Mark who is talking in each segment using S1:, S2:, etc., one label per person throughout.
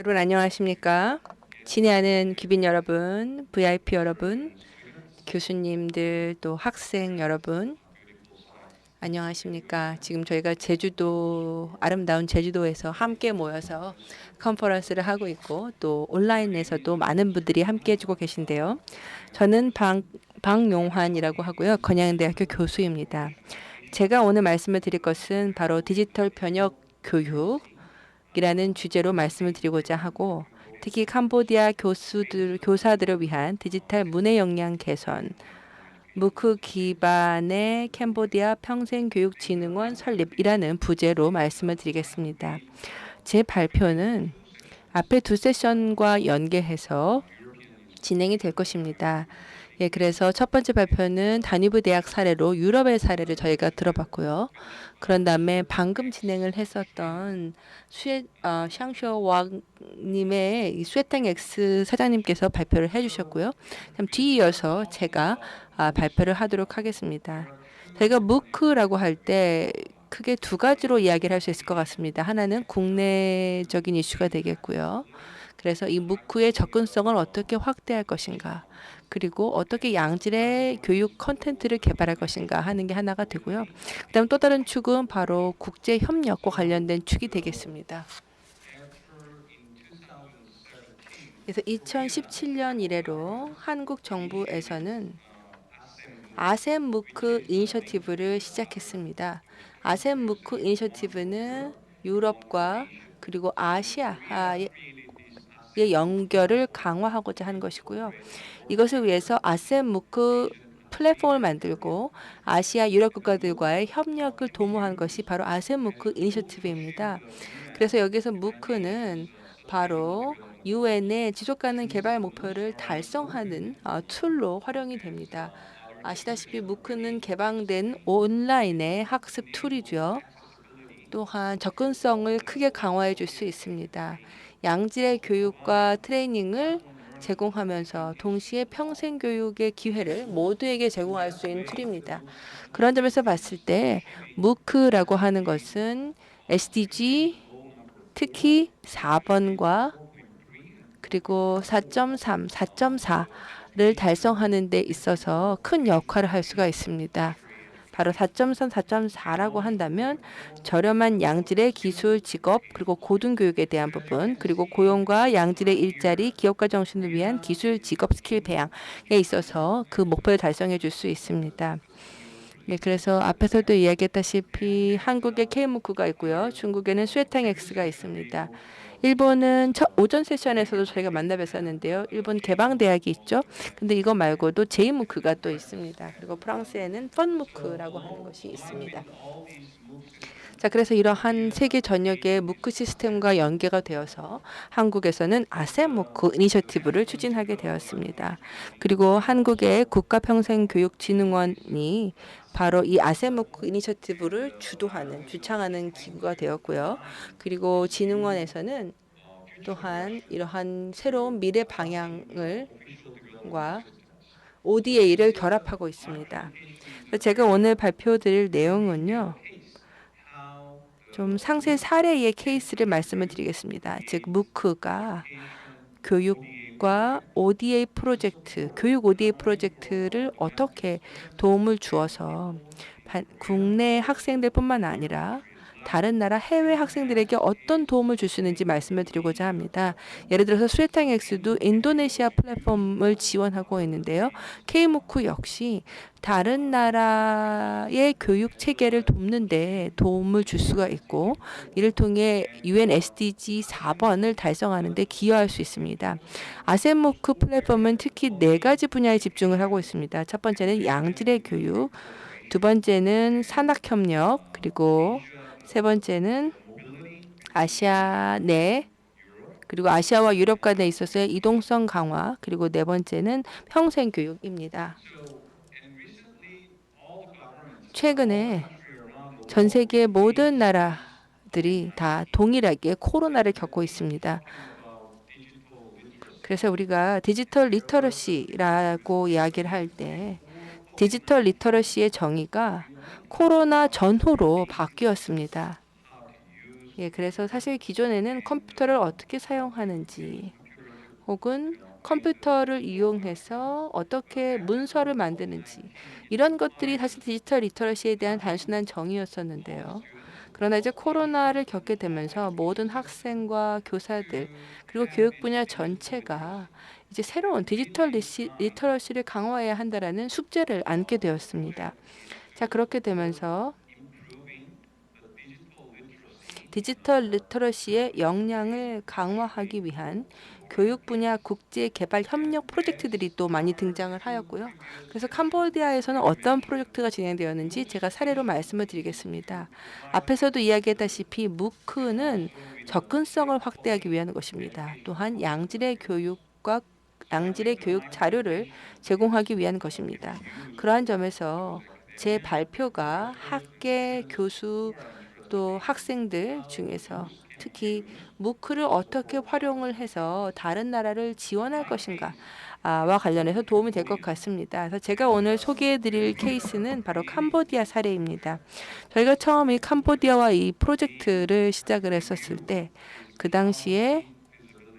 S1: 여러분 안녕하십니까? 친애하는 귀빈 여러분, VIP 여러분, 교수님들 또 학생 여러분 안녕하십니까? 지금 저희가 제주도 아름다운 제주도에서 함께 모여서 컨퍼런스를 하고 있고 또 온라인에서도 많은 분들이 함께 해주고 계신데요. 저는 방 박용환이라고 하고요. 건양대학교 교수입니다. 제가 오늘 말씀을 드릴 것은 바로 디지털 변혁 교육 이라는 주제로 말씀을 드리고자 하고 특히 캄보디아 교수들 교사들을 위한 디지털 문해 역량 개선 무크 기반의 캄보디아 평생교육진흥원 설립이라는 부제로 말씀을 드리겠습니다. 제 발표는 앞에 두 세션과 연계해서 진행이 될 것입니다. 예, 그래서 첫 번째 발표는 단위부 대학 사례로 유럽의 사례를 저희가 들어봤고요. 그런 다음에 방금 진행을 했었던 슈에 어, 샹쇼 왕님의 스웨탱 X 사장님께서 발표를 해주셨고요. 뒤이어서 제가 아, 발표를 하도록 하겠습니다. 저희가 무크라고 할때 크게 두 가지로 이야기를 할 수 있을 것 같습니다. 하나는 국내적인 이슈가 되겠고요. 그래서 이 무크의 접근성을 어떻게 확대할 것인가. 그리고 어떻게 양질의 교육 컨텐츠를 개발할 것인가 하는 게 하나가 되고요. 그다음 또 다른 축은 바로 국제 협력과 관련된 축이 되겠습니다. 그래서 2017년 이래로 한국 정부에서는 아셈 무크 이니셔티브를 시작했습니다. 아셈 무크 이니셔티브는 유럽과 그리고 아시아의 연결을 강화하고자 하는 것이고요. 이것을 위해서 아셈 무크 플랫폼을 만들고 아시아 유럽 국가들과의 협력을 도모한 것이 바로 아셈 무크 이니셔티브입니다. 그래서 여기서 무크는 바로 유엔의 지속 가능 개발 목표를 달성하는 어, 툴로 활용이 됩니다. 아시다시피 무크는 개방된 온라인의 학습 툴이죠. 또한 접근성을 크게 강화해 줄 수 있습니다. 양질의 교육과 트레이닝을 제공하면서 동시에 평생 교육의 기회를 모두에게 제공할 수 있는 툴입니다. 그런 점에서 봤을 때 무크라고 하는 것은 SDG 특히 4번과 그리고 4.3, 4.4를 달성하는 데 있어서 큰 역할을 할 수가 있습니다. 바로 4.3, 4.4라고 한다면 저렴한 양질의 기술, 직업 그리고 고등교육에 대한 부분 그리고 고용과 양질의 일자리, 기업가 정신을 위한 기술, 직업 스킬 배양에 있어서 그 목표를 달성해 줄 수 있습니다. 예, 그래서 앞에서도 이야기했다시피 한국에 K무크가 있고요. 중국에는 스웨탕 X가 있습니다. 일본은 첫 오전 세션에서도 저희가 만나 뵀었는데요. 일본 개방 대학이 있죠. 근데 이거 말고도 제이무크가 또 있습니다. 그리고 프랑스에는 펀무크라고 하는 것이 있습니다. 자, 그래서 이러한 세계 전역의 무크 시스템과 연계가 되어서 한국에서는 아세무크 이니셔티브를 추진하게 되었습니다. 그리고 한국의 국가평생교육진흥원이 바로 이 아세무크 이니셔티브를 주도하는 주창하는 기구가 되었고요. 그리고 진흥원에서는 또한 이러한 새로운 미래 방향을 과 ODA를 결합하고 있습니다. 제가 오늘 발표드릴 내용은요. 좀 상세 사례의 케이스를 말씀을 드리겠습니다. 즉 무크가 교육과 ODA 프로젝트, 교육 ODA 프로젝트를 어떻게 도움을 주어서 국내 학생들뿐만 아니라 다른 나라 해외 학생들에게 어떤 도움을 줄 수 있는지 말씀을 드리고자 합니다. 예를 들어서 스웨탕엑스도 인도네시아 플랫폼을 지원하고 있는데요. K무크 역시 다른 나라의 교육 체계를 돕는데 도움을 줄 수가 있고 이를 통해 UN SDG 4번을 달성하는 데 기여할 수 있습니다. 아셈무크 플랫폼은 특히 네 가지 분야에 집중을 하고 있습니다. 첫 번째는 양질의 교육, 두 번째는 산학협력, 그리고 세 번째는 아시아 내 그리고 아시아와 유럽 간에 있어서의 이동성 강화 그리고 네 번째는 평생 교육입니다. 최근에 전 세계 모든 나라들이 다 동일하게 코로나를 겪고 있습니다. 그래서 우리가 디지털 리터러시라고 이야기를 할 때 디지털 리터러시의 정의가 코로나 전후로 바뀌었습니다. 예, 그래서 사실 기존에는 컴퓨터를 어떻게 사용하는지 혹은 컴퓨터를 이용해서 어떻게 문서를 만드는지 이런 것들이 사실 디지털 리터러시에 대한 단순한 정의였었는데요. 그러나 이제 코로나를 겪게 되면서 모든 학생과 교사들 그리고 교육 분야 전체가 이제 새로운 디지털 리시, 리터러시를 강화해야 한다라는 숙제를 안게 되었습니다. 자 그렇게 되면서 디지털 리터러시의 역량을 강화하기 위한 교육 분야 국제 개발 협력 프로젝트들이 또 많이 등장을 하였고요. 그래서 캄보디아에서는 어떤 프로젝트가 진행되었는지 제가 사례로 말씀을 드리겠습니다. 앞에서도 이야기했다시피 무크는 접근성을 확대하기 위한 것입니다. 또한 양질의 교육과 양질의 교육 자료를 제공하기 위한 것입니다. 그러한 점에서 제 발표가 학계, 교수, 또 학생들 중에서 특히 무크를 어떻게 활용을 해서 다른 나라를 지원할 것인가 와 관련해서 도움이 될 것 같습니다. 그래서 제가 오늘 소개해드릴 케이스는 바로 캄보디아 사례입니다. 저희가 처음 이 캄보디아와 이 프로젝트를 시작을 했었을 때 그 당시에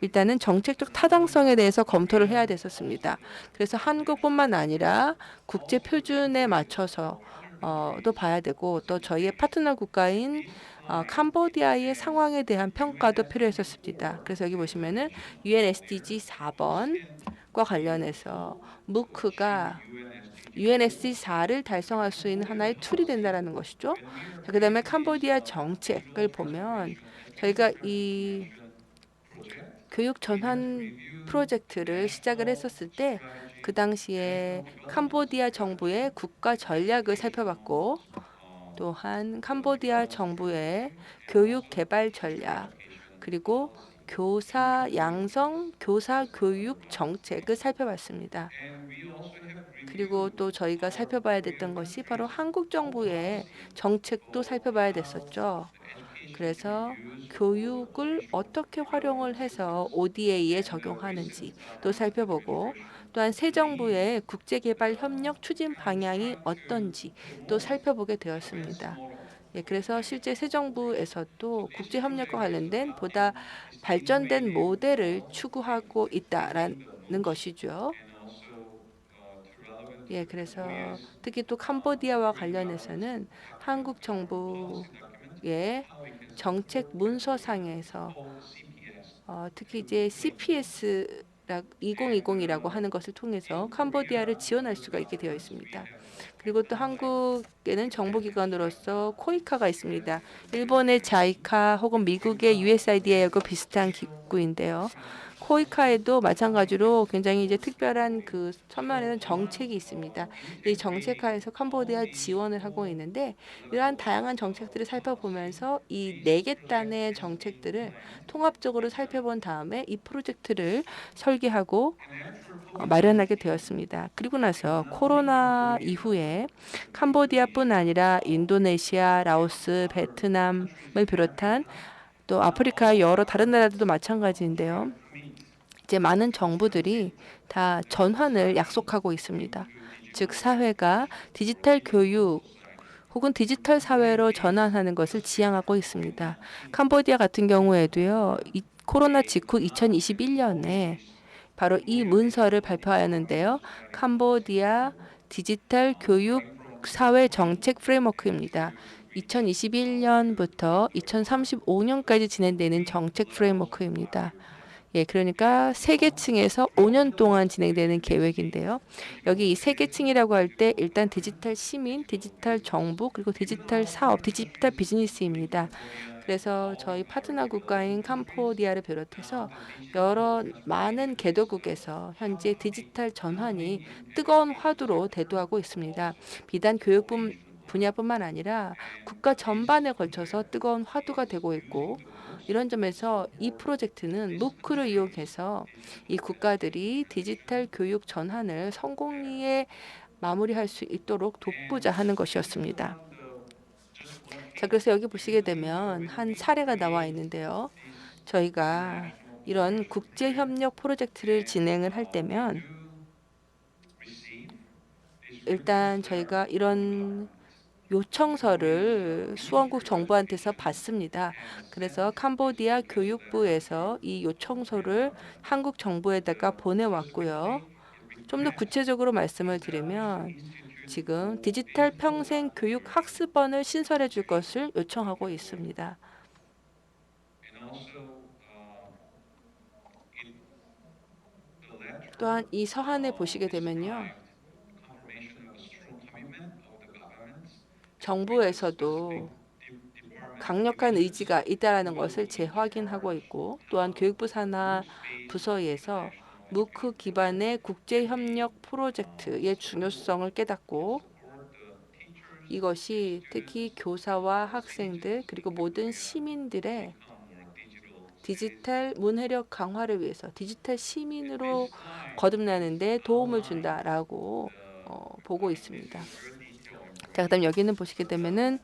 S1: 일단은 정책적 타당성에 대해서 검토를 해야 됐었습니다. 그래서 한국뿐만 아니라 국제 표준에 맞춰서 어, 또 봐야 되고 또 저희의 파트너 국가인 어, 캄보디아의 상황에 대한 평가도 필요했었습니다. 그래서 여기 보시면은 UN SDG 4번과 관련해서 무크가 UNSC 4를 달성할 수 있는 하나의 툴이 된다라는 것이죠. 자, 그다음에 캄보디아 정책을 보면 저희가 이 교육 전환 프로젝트를 시작을 했었을 때 그 당시에 캄보디아 정부의 국가 전략을 살펴봤고 또한 캄보디아 정부의 교육 개발 전략 그리고 교사 양성 교사 교육 정책을 살펴봤습니다. 그리고 또 저희가 살펴봐야 됐던 것이 바로 한국 정부의 정책도 살펴봐야 됐었죠. 그래서 교육을 어떻게 활용을 해서 ODA에 적용하는지 또 살펴보고 또한 새 정부의 국제개발 협력 추진 방향이 어떤지 또 살펴보게 되었습니다. 예, 그래서 실제 새 정부에서도 국제 협력과 관련된 보다 발전된 모델을 추구하고 있다라는 것이죠. 예, 그래서 특히 또 캄보디아와 관련해서는 한국 정부 의 정책 문서상에서 어, 특히 이제 CPS 2020이라고 하는 것을 통해서 캄보디아를 지원할 수가 있게 되어 있습니다. 그리고 또 한국에는 정보기관으로서 코이카가 있습니다. 일본의 자이카 혹은 미국의 USAID하고 비슷한 기구인데요. 코이카에도 마찬가지로 굉장히 이제 특별한 그 천만에는 정책이 있습니다. 이 정책하에서 캄보디아 지원을 하고 있는데 이러한 다양한 정책들을 살펴보면서 이 네 개 단의 정책들을 통합적으로 살펴본 다음에 이 프로젝트를 설계하고 어, 마련하게 되었습니다. 그리고 나서 코로나 이후에 캄보디아뿐 아니라 인도네시아, 라오스, 베트남을 비롯한 또 아프리카 여러 다른 나라들도 마찬가지인데요. 이제 많은 정부들이 다 전환을 약속하고 있습니다. 즉 사회가 디지털 교육 혹은 디지털 사회로 전환하는 것을 지향하고 있습니다. 캄보디아 같은 경우에도요. 이 코로나 직후 2021년에 바로 이 문서를 발표하였는데요. 캄보디아 디지털 교육 사회 정책 프레임워크입니다. 2021년부터 2035년까지 진행되는 정책 프레임워크입니다. 예, 그러니까 세 계층에서 5년 동안 진행되는 계획인데요. 여기 이세 계층이라고 할 때 일단 디지털 시민, 디지털 정부, 그리고 디지털 사업, 디지털 비즈니스입니다. 그래서 저희 파트너 국가인 캄보디아를 비롯해서 여러 많은 개도국에서 현재 디지털 전환이 뜨거운 화두로 대두하고 있습니다. 비단 교육분 분야뿐만 아니라 국가 전반에 걸쳐서 뜨거운 화두가 되고 있고 이런 점에서 이 프로젝트는 무크를 이용해서 이 국가들이 디지털 교육 전환을 성공리에 마무리할 수 있도록 돕고자 하는 것이었습니다. 자, 그래서 여기 보시게 되면 한 사례가 나와 있는데요. 저희가 이런 국제 협력 프로젝트를 진행을 할 때면 일단 저희가 이런 요청서를 수원국 정부한테서 받습니다. 그래서 캄보디아 교육부에서 이 요청서를 한국 정부에다가 보내왔고요. 좀 더 구체적으로 말씀을 드리면 지금 디지털 평생 교육 학습원을 신설해 줄 것을 요청하고 있습니다. 또한 이 서한을 보시게 되면요. 정부에서도 강력한 의지가 있다라는 것을 재확인하고 있고 또한 교육부 산하 부서에서 무크 기반의 국제 협력 프로젝트의 중요성을 깨닫고 이것이 특히 교사와 학생들 그리고 모든 시민들의 디지털 문해력 강화를 위해서 디지털 시민으로 거듭나는 데 도움을 준다라고 어, 보고 있습니다. 자, 그다음 여기는 보시게 되면은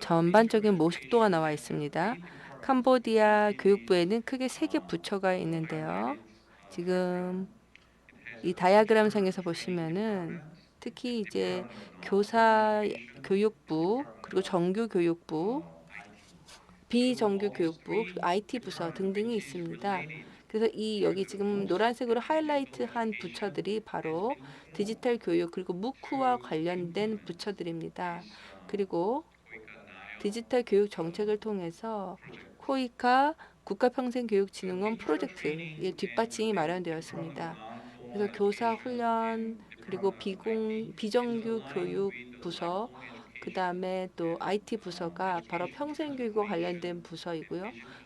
S1: 전반적인 모식도가 나와 있습니다. 캄보디아 교육부에는 크게 세 개 부처가 있는데요. 지금 이 다이아그램 상에서 보시면은 특히 이제 교사 교육부 그리고 정규 교육부 비정규 교육부 IT 부서 등등이 있습니다. 그래서 이 여기 지금 노란색으로 하이라이트한 부처들이 바로 디지털 교육 그리고 무크와 관련된 부처들입니다. 그리고 디지털 교육 정책을 통해서 코이카 국가평생교육진흥원 프로젝트의 뒷받침이 마련되었습니다. 그래서 교사 훈련 그리고 비공 비정규 교육 부서 그 다음에 또 IT 부서가 바로 평생교육과 관련된 부서이고요.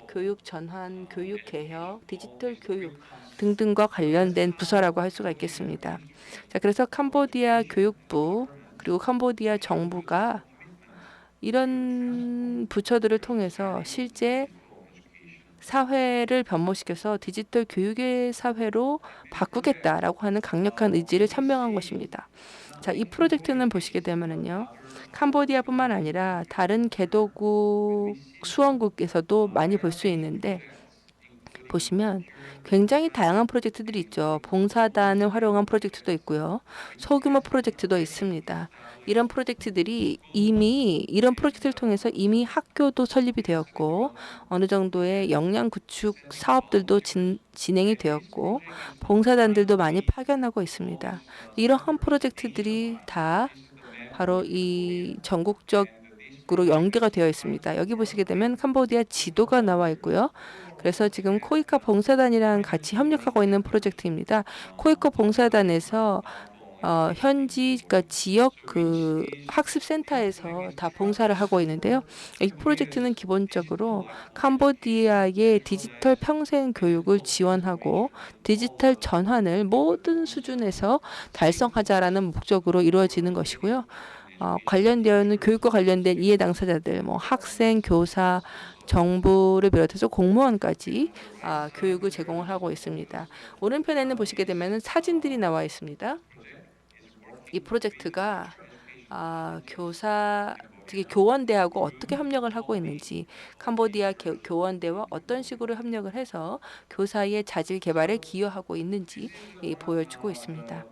S1: 교육 전환, 교육 개혁, 디지털 교육 등등과 관련된 부서라고 할 수가 있겠습니다. 자, 그래서 캄보디아 교육부 그리고 캄보디아 정부가 이런 부처들을 통해서 실제 사회를 변모시켜서 디지털 교육의 사회로 바꾸겠다라고 하는 강력한 의지를 천명한 것입니다. 자, 이 프로젝트는 보시게 되면은요. 캄보디아뿐만 아니라 다른 개도국 수원국에서도 많이 볼 수 있는데 보시면 굉장히 다양한 프로젝트들이 있죠. 봉사단을 활용한 프로젝트도 있고요. 소규모 프로젝트도 있습니다. 이런 프로젝트들이 이미 이런 프로젝트를 통해서 이미 학교도 설립이 되었고 어느 정도의 역량 구축 사업들도 진, 진행이 되었고 봉사단들도 많이 파견하고 있습니다. 이러한 프로젝트들이 다 바로 이 전국적 으로 연계가 되어 있습니다. 여기 보시게 되면 캄보디아 지도가 나와 있고요. 그래서 지금 코이카 봉사단이랑 같이 협력하고 있는 프로젝트입니다. 코이카 봉사단에서 어, 현지 그러니까 지역 그 학습 센터에서 다 봉사를 하고 있는데요. 이 프로젝트는 기본적으로 캄보디아의 디지털 평생 교육을 지원하고 디지털 전환을 모든 수준에서 달성하자라는 목적으로 이루어지는 것이고요. 어, 관련되어 있는 교육과 관련된 이해 당사자들, 뭐 학생, 교사, 정부를 비롯해서 공무원까지 아, 교육을 제공을 하고 있습니다. 오른편에는 보시게 되면 사진들이 나와 있습니다. 이 프로젝트가 아, 교사 특히 교원대하고 어떻게 협력을 하고 있는지 캄보디아 교, 교원대와 어떤 식으로 협력을 해서 교사의 자질 개발에 기여하고 있는지 예, 보여주고 있습니다.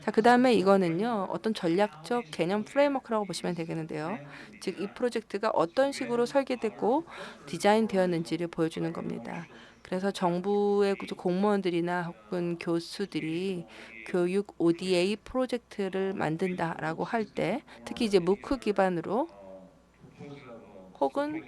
S1: 자, 그 다음에 이거는요, 어떤 전략적 개념 프레임워크라고 보시면 되겠는데요. 즉, 이 프로젝트가 어떤 식으로 설계됐고 디자인 되었는지를 보여주는 겁니다. 그래서 정부의 공무원들이나 혹은 교수들이 교육 ODA 프로젝트를 만든다라고 할 때 특히 이제 무크 기반으로 혹은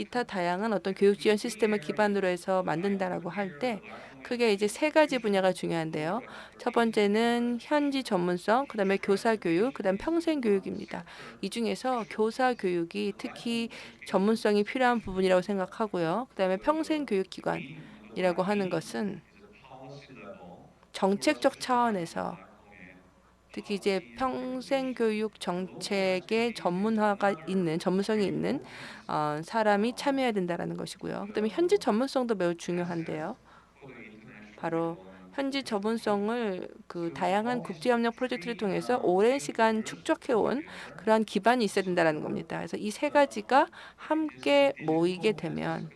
S1: 기타 다양한 어떤 교육 지원 시스템을 기반으로 해서 만든다라고 할 때 크게 이제 세 가지 분야가 중요한데요. 첫 번째는 현지 전문성, 그다음에 교사 교육, 그다음 평생 교육입니다. 이 중에서 교사 교육이 특히 전문성이 필요한 부분이라고 생각하고요. 그다음에 평생 교육 기관이라고 하는 것은 정책적 차원에서 특히 이제 평생 교육 정책의 전문화가 있는 전문성이 있는 어, 사람이 참여해야 된다라는 것이고요. 그다음에 현지 전문성도 매우 중요한데요. 바로 현지 전문성을 그 다양한 국제협력 프로젝트를 통해서 오랜 시간 축적해온 그러한 기반이 있어야 된다는 겁니다. 그래서 이 세 가지가 함께 모이게 되면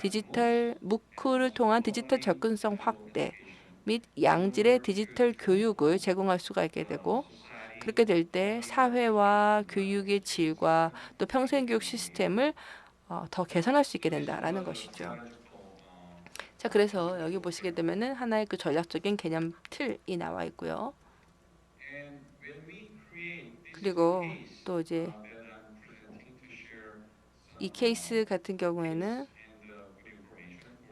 S1: 디지털 무크를 통한 디지털 접근성 확대 및 양질의 디지털 교육을 제공할 수가 있게 되고 그렇게 될 때 사회와 교육의 질과 또 평생교육 시스템을 어, 더 개선할 수 있게 된다라는 것이죠. 자, 그래서 여기 보시게 되면은 하나의 그 전략적인 개념 틀이 나와 있고요. 그리고 또 이제 이 케이스 같은 경우에는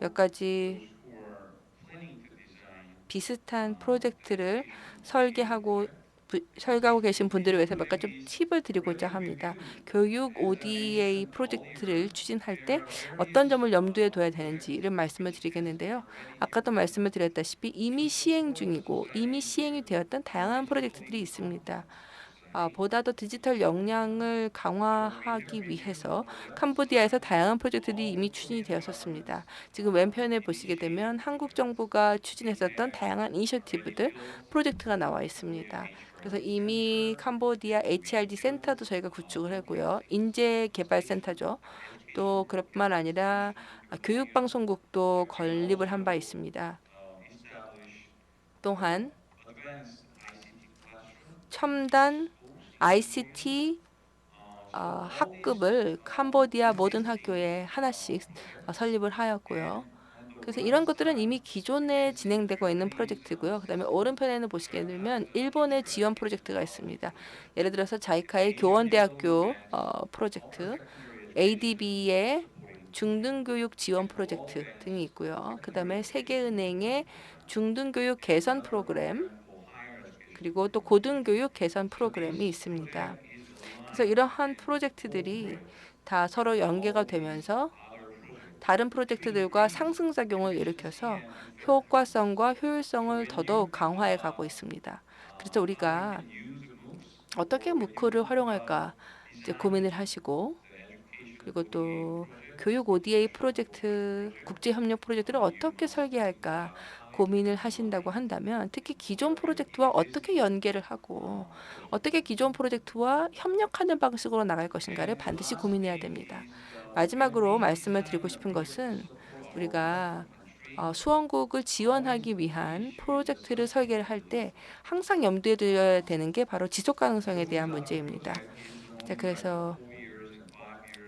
S1: 몇 가지 비슷한 프로젝트를 설계하고 부- 설계하고 계신 분들을 위해서 몇 가지 좀 팁을 드리고자 합니다. 교육 ODA 프로젝트를 추진할 때 어떤 점을 염두에 둬야 되는지를 말씀을 드리겠는데요. 아까도 말씀을 드렸다시피 이미 시행 중이고 이미 시행이 되었던 다양한 프로젝트들이 있습니다. 아, 보다 더 디지털 역량을 강화하기 위해서 캄보디아에서 다양한 프로젝트들이 이미 추진이 되었었습니다. 지금 왼편에 보시게 되면 한국 정부가 추진했었던 다양한 이니셔티브들 프로젝트가 나와 있습니다. 그래서 이미 캄보디아 HRD 센터도 저희가 구축을 했고요. 인재 개발 센터죠. 또 그뿐만 아니라 아, 교육방송국도 건립을 한 바 있습니다. 또한 첨단 ICT 어, 학급을 캄보디아 모든 학교에 하나씩 어, 설립을 하였고요. 그래서 이런 것들은 이미 기존에 진행되고 있는 프로젝트고요. 그다음에 오른편에는 보시게 되면 일본의 지원 프로젝트가 있습니다. 예를 들어서 자이카의 교원대학교 어, 프로젝트, ADB의 중등교육 지원 프로젝트 등이 있고요. 그다음에 세계은행의 중등교육 개선 프로그램, 그리고 또 고등교육 개선 프로그램이 있습니다. 그래서 이러한 프로젝트들이 다 서로 연계가 되면서 다른 프로젝트들과 상승작용을 일으켜서 효과성과 효율성을 더더욱 강화해 가고 있습니다. 그래서 우리가 어떻게 무크를 활용할까 고민을 하시고 그리고 또 교육 ODA 프로젝트 국제 협력 프로젝트를 어떻게 설계할까 고민을 하신다고 한다면 특히 기존 프로젝트와 어떻게 연계를 하고 어떻게 기존 프로젝트와 협력하는 방식으로 나갈 것인가를 반드시 고민해야 됩니다. 마지막으로 말씀을 드리고 싶은 것은 우리가 어, 수원국을 지원하기 위한 프로젝트를 설계를 할 때 항상 염두에 두어야 되는 게 바로 지속 가능성에 대한 문제입니다. 자, 그래서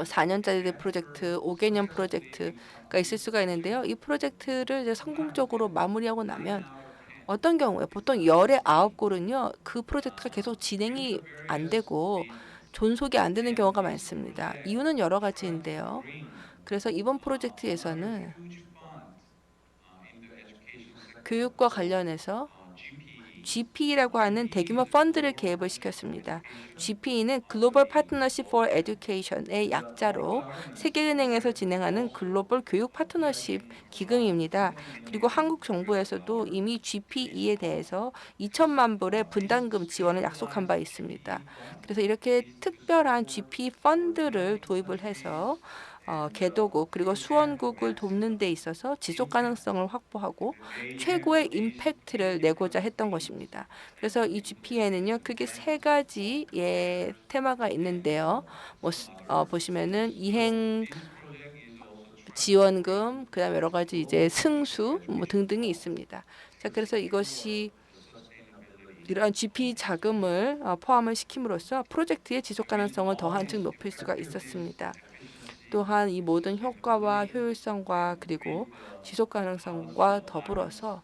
S1: 뭐 4년짜리 프로젝트, 5개년 프로젝트가 있을 수가 있는데요. 이 프로젝트를 이제 성공적으로 마무리하고 나면 어떤 경우에 보통 열의 아홉 골은요 그 프로젝트가 계속 진행이 안 되고 존속이 안 되는 경우가 많습니다. 이유는 여러 가지인데요. 그래서 이번 프로젝트에서는 교육과 관련해서 GPE라고 하는 대규모 펀드를 개입을 시켰습니다. GPE는 글로벌 파트너십 for 에듀케이션의 약자로 세계은행에서 진행하는 글로벌 교육 파트너십 기금입니다. 그리고 한국 정부에서도 이미 GPE에 대해서 2천만 불의 분담금 지원을 약속한 바 있습니다. 그래서 이렇게 특별한 GP 펀드를 도입을 해서 어, 개도국 그리고 수원국을 돕는 데 있어서 지속 가능성을 확보하고 최고의 임팩트를 내고자 했던 것입니다. 그래서 이 GP에는요 크게 세 가지의 테마가 있는데요. 뭐 어, 보시면은 이행 지원금, 그다음 여러 가지 이제 승수 뭐 등등이 있습니다. 자, 그래서 이것이 이러한 GP 자금을 어, 포함을 시킴으로써 프로젝트의 지속 가능성을 더 한층 높일 수가 있었습니다. 또한 이 모든 효과와 효율성과 그리고 지속 가능성과 더불어서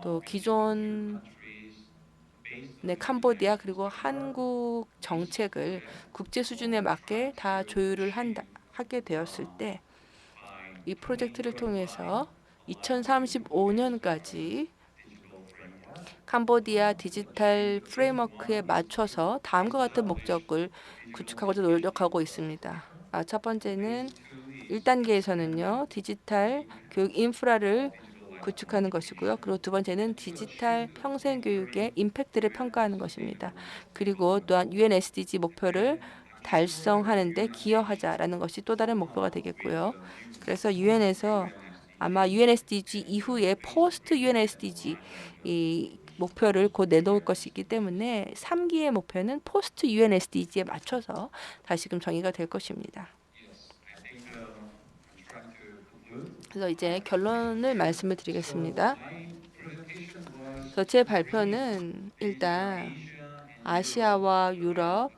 S1: 또 기존 네, 캄보디아 그리고 한국 정책을 국제 수준에 맞게 다 조율을 한다 하게 되었을 때 이 프로젝트를 통해서 2035년까지 캄보디아 디지털 프레임워크에 맞춰서 다음과 같은 목적을 구축하고자 노력하고 있습니다. 아, 첫 번째는 1단계에서는요. 디지털 교육 인프라를 구축하는 것이고요. 그리고 두 번째는 디지털 평생 교육의 임팩트를 평가하는 것입니다. 그리고 또한 UN SDG 목표를 달성하는 데 기여하자라는 것이 또 다른 목표가 되겠고요. 그래서 유엔에서 아마 UN SDG 이후에 포스트 UN SDG 이 목표를 곧 내놓을 것이기 때문에 3기의 목표는 포스트 UN SDG에 맞춰서 다시금 정의가 될 것입니다. 그래서 이제 결론을 말씀을 드리겠습니다. 그래서 제 발표는 일단 아시아와 유럽의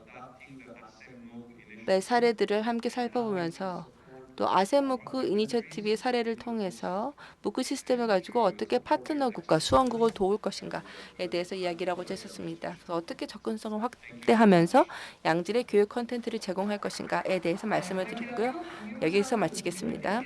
S1: 사례들을 함께 살펴보면서 또 아세무크 이니셔티브의 사례를 통해서 무크 시스템을 가지고 어떻게 파트너 국가, 수원국을 도울 것인가에 대해서 이야기를 하고자 했었습니다. 어떻게 접근성을 확대하면서 양질의 교육 콘텐츠를 제공할 것인가에 대해서 말씀을 드렸고요. 여기서 마치겠습니다.